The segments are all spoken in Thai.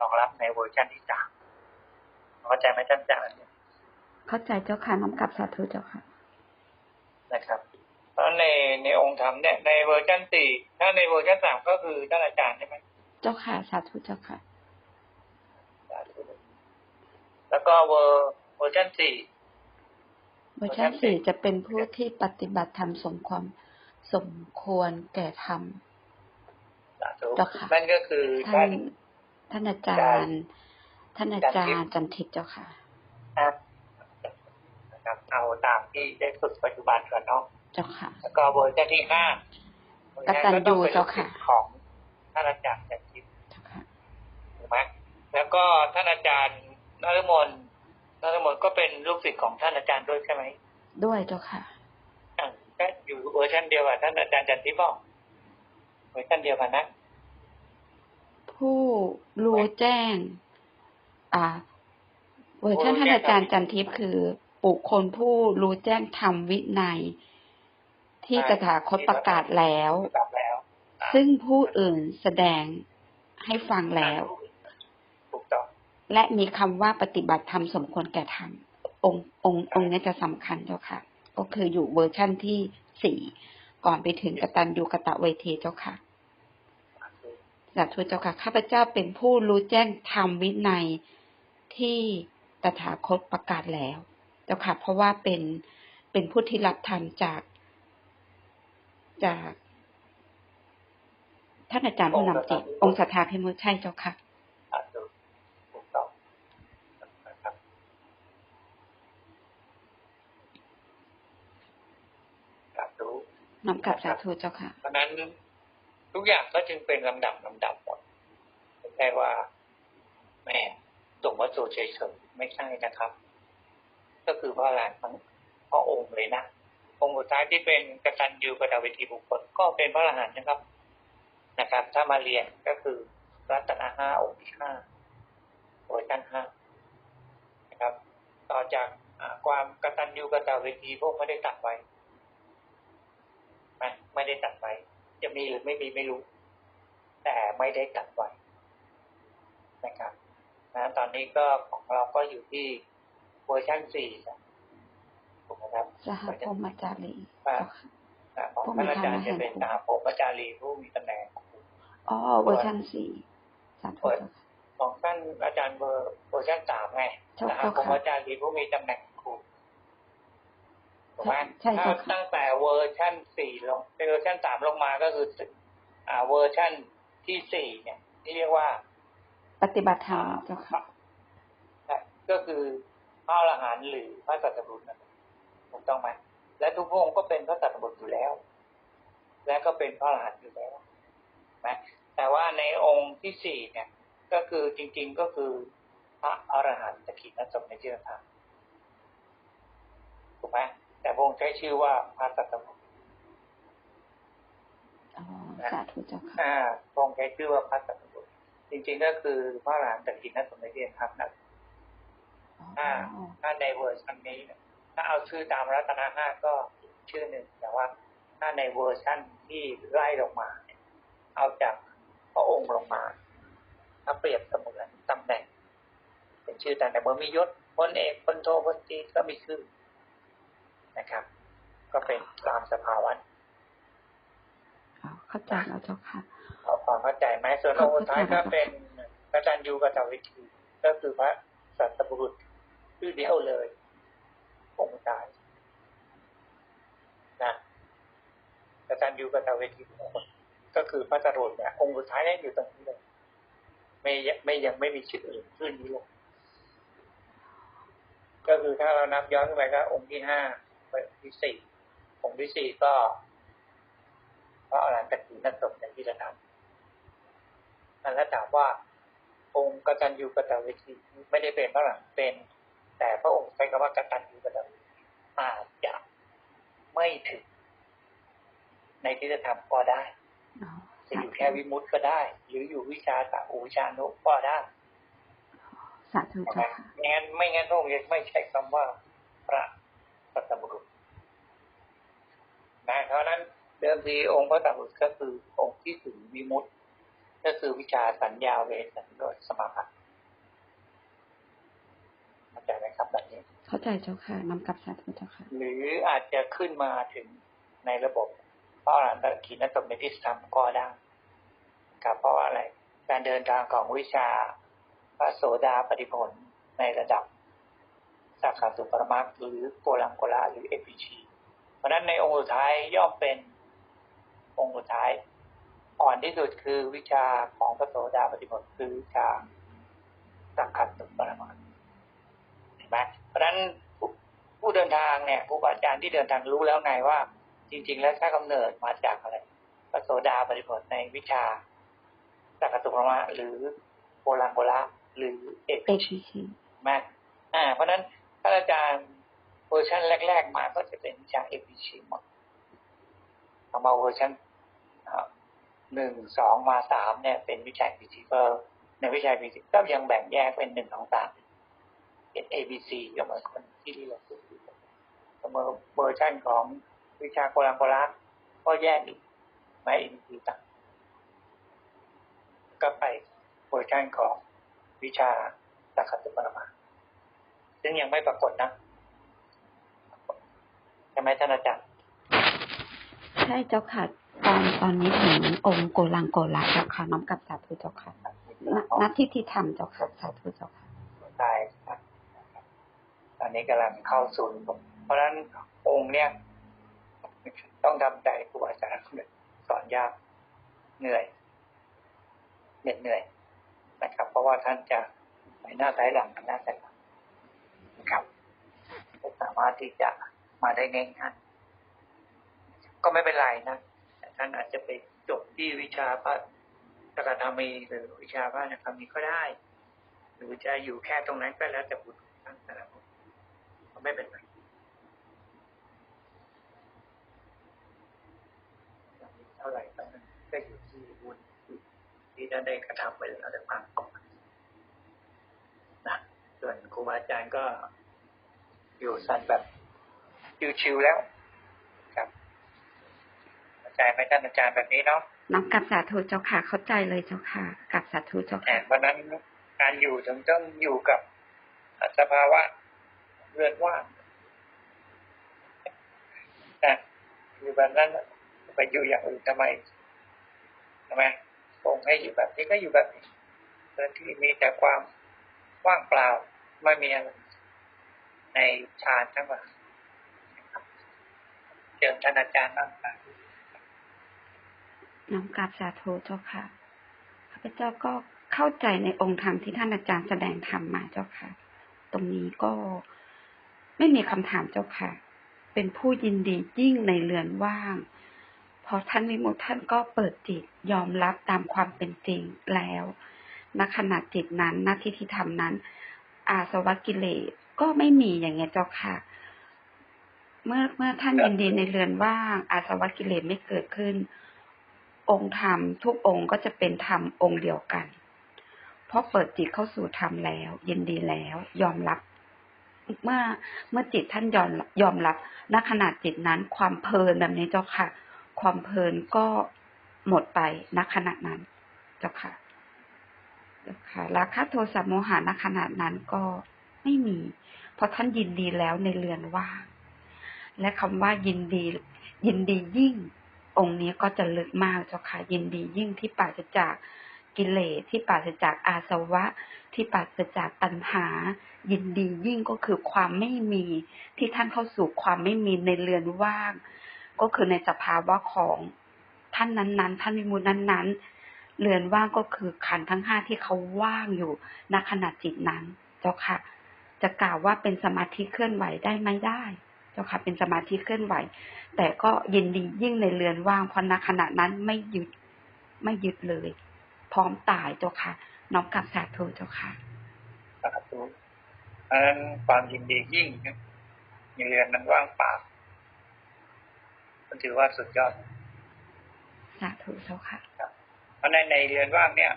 รองรับในเวอร์ชันที่สามเข้าใจไหมท่านอาจารย์เนี่ยเข้าใจเจ้าค่ะน้อมกลับสาธุเจ้าค่ะนะครับเพราะในในองค์ธรรมเนี่ยในเวอร์ชันสี่ถ้าในเวอร์ชันสามก็คือท่านอาจารย์ใช่ไหมเจ้าค่ะสาธุเจ้าค่ะแล้วก็เวอร์เวอร์ชันสี่เวอร์ชันสี่จะเป็นผู้ที่ปฏิบัติธรรมสมความสมควรแก่ธรรมสาธุเจ้าค่ะนั่นก็คือท่าท่านน ท่านอาจารย์ ท่านอาจารย์จันทิพย์เจ้าค่ะนะครับเอาตามที่ได้ฝึกปัจจุบันก่อนเนาะเจ้าค่ะ แล้วก็เวอร์ชันที่ห้ากตัญญูเจ้าค่ะของท่านอาจารย์จันทิพย์เจ้าค่ะถูกไหมแล้วก็ท่านอาจารย์นฤมลนฤมลก็เป็นลูกศิษย์ของท่านอาจารย์ด้วยใช่ไหมด้วยเจ้าค่ะอ่าก็อยู่เวอร์ชันเดียวกับท่านอาจารย์จันทิพย์บอกเวอร์ชันเดียวกันนะ ผู้รู้แจ้ง อ่า เวอร์ชันท่านอาจารย์จันทิพย์คือบุคคลผู้รู้แจ้งธรรมวินัย ที่ตถาคตประกาศแล้วกลับแล้วอ่าซึ่งผู้อื่นแสดงให้ฟังแล้วถูกต้องและมีคำว่าปฏิบัติธรรมสมควรแก่ธรรมองค์องค์องค์เนี้จะสำคัญเจ้าค่ะ ก็คืออยู่เวอร์ชั่นที่สี่ก่อนไปถึงกตัญญูกตะเวทีเจ้าค่ะ สาธุเจ้าค่ะข้าพเจ้าเป็นผู้รู้แจ้งธรรมวินัยที่ตถาคตประกาศแล้วเจ้าค่ะเพราะว่าเป็นเป็นผู้ที่รับธรรมจากจากท่านอาจารย์ผู้นำจิตองค์สัทธาพิมุตใช่เจ้าค่ะอ่าถูกถูกต้องนะครับสาธุน้อมกลับสาธุเจ้าค่ะเพราะฉะนั้น ทุกอย่างก็จึงเป็นลำดับลำดับหมดไม่ใช่ว่าแม่ส่งวัตถุเฉยๆไม่ใช่นะครับ ก็คือพระอรหันทั้งพระองค์เลยนะองค์สุดท้ายที่เป็นกตัญญูกตเวทีบุคคลก็เป็นพระอรหันต์นะครับ นะครับ ถ้ามาเรียนก็คือรัตนห้าองค์ที่ห้าเวอร์ชันห้านะครับ ต่อจากความกตัญญูกตเวทีพวกไม่ได้ตัดไว้ไม่ไม่ได้ตัดไว้ จะมีหรือไม่มีไม่รู้ แต่ไม่ได้ตัดไว้นะครับนะตอนนี้ก็ของเราก็อยู่ที่เวอร์ชันสี่นะถูกไหมครับสหพรหมจารีอ่าเจ้าค่ะนะของท่านอาจารย์จะเป็นสาภพจารีผู้มีตำแหน่งอ๋อเวอร์ชันสี่สาธุเจ้าค่ะของท่านอาจารย์เวอร์เวอร์ชันสามไงเจ้าสหค่ะภพจารีผู้มีตำแหน่งครู ถูกไหมใช่ถ้าเจ้าค่ะตั้งแต่เวอร์ชันสี่ลงเป็นเวอร์ชันสามลงมาก็คือ อ่า เวอร์ชันที่สี่เนี่ย ที่เรียกว่า ปฏิบัติธรรมเจ้าค่ะก็คือพระอรหันต์หรือพระสัตบุรุษนั่นเองถูกต้องไหมและทุกพระองค์ก็เป็นพระสัตบุรุษอยู่แล้ว และก็เป็นพระอรหันต์อยู่แล้วนะแต่ว่าในองค์ที่สี่เนี่ย ก็คือจริง ๆก็คือพระอรหันต์ตะขีณสมในที่ธรรมถูกไหม แต่พระองค์ใช้ชื่อว่าพระสัตบุรุษอ๋อสาธุเจ้าค่ะอ่าพระองค์ใช้ชื่อว่าพระสัตบุรุษจริงๆก็คือพระอรหันต์ตะขีณสมในที่ธรรมนะอ๋อถ้าในเวอร์ชันนี้เนี่ยถ้าเอาชื่อตามรัตนห้าก็อีกชื่อหนึ่ง แต่ว่าถ้าในเวอร์ชันที่ไล่ลงมาเนี่ยเอาจากพระองค์ลงมาถ้าเปรียบเสมือนตำแหน่ง เป็นชื่อแต่แต่เมื่อมียศพลเอกพลโทพลตรีก็มีชื่อ นะครับ ก็เป็นตามสภาวะอ๋อเข้าใจแล้วเจ้าค่ะเอาความเข้าใจไหมส่วนองค์สุดท้ายก็เป็นกตัญญูกตวิธีก็คือพระสัตบุรุษชื่อเดียวเลยองค์สุดท้ายนะกตัญญูกตเวทีบุคคลก็คือพระจรดเนี่ยองค์สุดท้ายเนี่ยอยู่ตรงนี้เลย ไม่ยังไม่ยังไม่มีชื่ออื่นขึ้นนี้เลยก็คือถ้าเรานับย้อนขึ้นไปก็องค์ที่ห้า องค์ที่สี่องค์ที่สี่ก็พระอรหันตกีนัสมในที่จะทำนั่นแล้วถามว่า องค์กตัญญูกตเวทีไม่ได้เป็นพระหลังเป็น แต่พระองค์ใช้คำว่ากตัญญูกตเวทีอาจจะไม่ถึง ในที่จะทำก็ได้อ๋อจะอยู่แค่วิมุตต์ก็ได้ หรืออยู่วิชาตาอุวิชานุก็ได้สาธุใช่ไหมเจ้าค่ะไม่งั้นไม่งั้นพระองค์จะไม่ใช้คำว่าพระ สัตบุรุษนะเพราะฉะนั้นเดิมทีองค์พระสัตบุรุษก็คือองค์ที่ถึงวิมุตต์ก็คือวิชาสัญญาเวสันโดษสมาบัติเข้าใจไหมครับแบบนี้ เข้าใจเจ้าค่ะน้อมกลับสาธุเจ้าค่ะ หรืออาจจะขึ้นมาถึงในระบบเพราะอะไรขีณตบในที่ทำก็ได้ครับเพราะว่าอะไร การเดินทางของวิชาพระโสดาปฏิผลในระดับ สาขาสุปรมักหรือโกลังโกละหรือเอพีชีเพราะฉะนั้นในองค์สุดท้ายย่อมเป็นองค์สุดท้าย อ่อนที่สุดคือวิชาของพระโสดาปฏิผลคือวิชาสักขัดสุปรมักเห็นไหมเพราะฉะนั้นผู้เดินทางเนี่ยผู้อาจารย์ที่เดินทางรู้แล้วไงว่า จริง ๆ แล้วค่ากำเนิดมาจากอะไรพระโสดาปฏิผลในวิชาสักกตุปรมะหรือโบราณโบราณหรือเอกเอพีชีมาอ่า เพราะฉะนั้น ถ้าอาจารย์เวอร์ชันแรก ๆ มาก็จะเป็นวิชาเอพีชีหมดเอามาเวอร์ชันหนึ่งสองมาสามเนี่ย เป็นวิชาพีชีก็ในวิชาพีชีก็ยังแบ่งแยกเป็นหนึ่งสองสามเป็น A B C ก็เหมือนคนที่เรียนเสมอเวอร์ชันของวิชาโกลังโกละก็แยกอีกไม่อินทีต่างก็ไปเวอร์ชันของวิชาสักขตุปรมา ซึ่งยังไม่ปรากฏนะใช่ไหมท่านอาจารย์ใช่เจ้าค่ะตอนตอนนี้ถึงองค์โกลังโกละเจ้าค่ะน้อมกลับสาธุเจ้าค่ะณณที่ที่ทำเจ้าค่ะสาธุเจ้าค่ะได้ครับตอนนี้กำลังเข้าสู่เพราะฉะนั้นองค์เนี้ยต้องทำใจครูอาจารย์สอนยากเหนื่อยเหน็ดเหนื่อยนะครับ เพราะว่าท่านจะไปหน้าท้ายหลังหน้าท้ายหลังนะครับไม่ สามารถที่จะมาได้ง่ายๆก็ไม่เป็นไรนะท่านอาจจะไปจบที่วิชาพระสกทามีหรือวิชาพระนักธรรมีก็ได้ หรือจะอยู่แค่ตรงนั้นก็แล้วแต่บุญท่านแต่ละคนก็ไม่เป็นไรเท่าไหร่ตอนนั้นก็อยู่ที่บุญที่ท่านได้กระทำไปแล้วแต่ความก่อนนะส่วนครูบาอาจารย์ก็ อยู่สั้นแบบชิวๆแล้ว ครับเข้าใจไหมท่านอาจารย์แบบนี้เนาะน้อมกลับสาธุเจ้าค่ะ เข้าใจเลยเจ้าค่ะกลับสาธุเจ้าแต่ค่ะเพราะนั้นการอยู่ถึงต้องอยู่กับสภาวะเรือนว่างนะอยู่แบบนั้นไปอยู่อย่างอื่นทำไมทำไมคงให้อยู่แบบนี้ก็อยู่แบบนี้เรือนที่มีแต่ความว่างเปล่าไม่มีอะไร ในฌานทั้งหมดนะครับเชิญท่านอาจารย์บ้างครับน้อมกราบสาธุเจ้าค่ะข้าพเจ้าก็เข้าใจในองค์ธรรมที่ท่านอาจารย์แสดงธรรมมาเจ้าค่ะ ตรงนี้ก็ไม่มีคำถามเจ้าค่ะ เป็นผู้ยินดียิ่งในเรือนว่าง พอท่านวิมุตท่านก็เปิดจิตยอมรับตามความเป็นจริงแล้วณขณะจิตนั้นณที่ที่ทำนั้น อาสวะกิเลส ก็ไม่มีอย่างเงี้ยเจ้าค่ะ เมื่อเมื่อท่านยินดีในเรือนว่าง อาสวะกิเลสไม่เกิดขึ้น องค์ธรรมทุกองค์ก็จะเป็นธรรมองค์เดียวกัน เพราะเปิดจิตเข้าสู่ธรรมแล้ว ยินดีแล้ว ยอมรับ เมื่อเมื่อจิตท่านยอมยอมรับณขณะจิตนั้นความเพลินแบบนี้เจ้าค่ะ ความเพลินก็หมดไปณขณะนั้นเจ้าค่ะเจ้าค่ะราคะโทสะโมหะณขณะนั้นก็ ไม่มี เพราะท่านยินดีแล้วในเรือนว่างและคำว่ายินดี ยินดียิ่ง องค์นี้ก็จะลึกมากเจ้าค่ะ ยินดียิ่งที่ปราศจากกิเลสที่ปราศจากอาสวะ ที่ปราศจากตัณหา ยินดียิ่งก็คือความไม่มี ที่ท่านเข้าสู่ความไม่มีในเรือนว่าง ก็คือในสภาวะของท่านนั้นๆ ท่านวิมุตนั้นๆ เรือนว่างก็คือขันทั้งห้าที่เขาว่างอยู่ณขณะจิตนั้น เจ้าค่ะ จะกล่าวว่าเป็นสมาธิเคลื่อนไหวได้ไหมได้ เจ้าค่ะเป็นสมาธิเคลื่อนไหว แต่ก็ยินดียิ่งในเรือนว่างเพราะณขณะนั้นไม่หยุดไม่หยุดเลย พร้อมตายเจ้าค่ะ น้อมกลับสาธุเจ้าค่ะสาธุเพราะฉะนั้นความยินดียิ่งนะในเรือนนั้นว่างเปล่าก็ถือว่าสุดยอดสาธุเจ้าค่ะเพราะในในเรือนว่างเนี่ย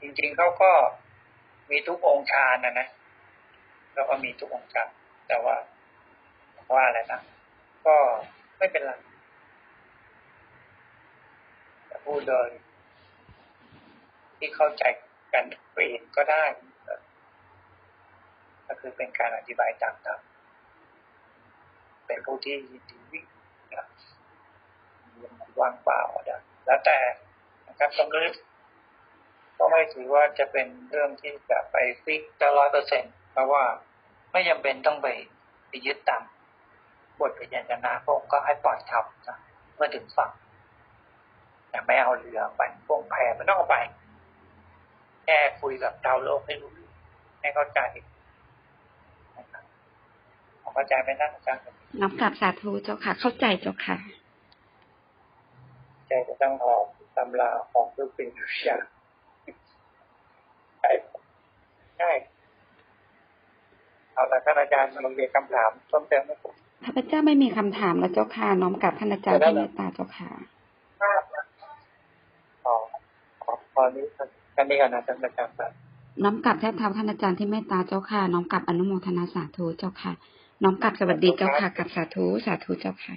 จริง ๆเขาก็มีทุกองค์ฌานนะนะ แล้วก็มีทุกองค์ฌานแต่ว่าว่าอะไรนะก็ไม่เป็นไรแต่พูดโดยที่เข้าใจกันเองก็ได้ก็คือเป็นการอธิบายตามธรรมเป็นผู้ที่ยินดีนะว่างเปล่าแล้วแต่นะครับตรงนี้ก็ไม่ถือว่าจะเป็นเรื่องที่จะไปฟิกจะร้อยเปอร์เซ็น เพราะว่าไม่จำเป็นต้องไปไปยึดตามบทพยัญชนะพระองค์ก็ให้ปล่อยทำนะเมื่อถึงฝั่งแต่ไม่เอาเรือไปพวกแพไม่ต้องเอาไปแค่คุยกับชาวโลกให้รู้เรื่องให้เข้าใจนะครับเข้าใจไหมนะอาจารย์น้อมกราบสาธุเจ้าค่ะ เข้าใจเจ้าค่ะใจจะต้องออกตำราออกทุกสิ่งทุกอย่างใช่ใช่ เอาละท่านอาจารย์ลงเรียนคำถามเพิ่มเติมไหมผมข้าพเจ้าไม่มีคำถามแล้วเจ้าค่ะน้อมกราบท่านอาจารย์ที่เมตตาเจ้าค่ะขอขอพอนี้กันนี้ก่อนนะท่านอาจารย์ครับน้อมกราบแทบเท้าท่านอาจารย์ที่เมตตาเจ้าค่ะ น้อมกราบอนุโมทนาสาธุเจ้าค่ะ น้อมกราบสวัสดีเจ้าค่ะกับสาธุสาธุเจ้าค่ะ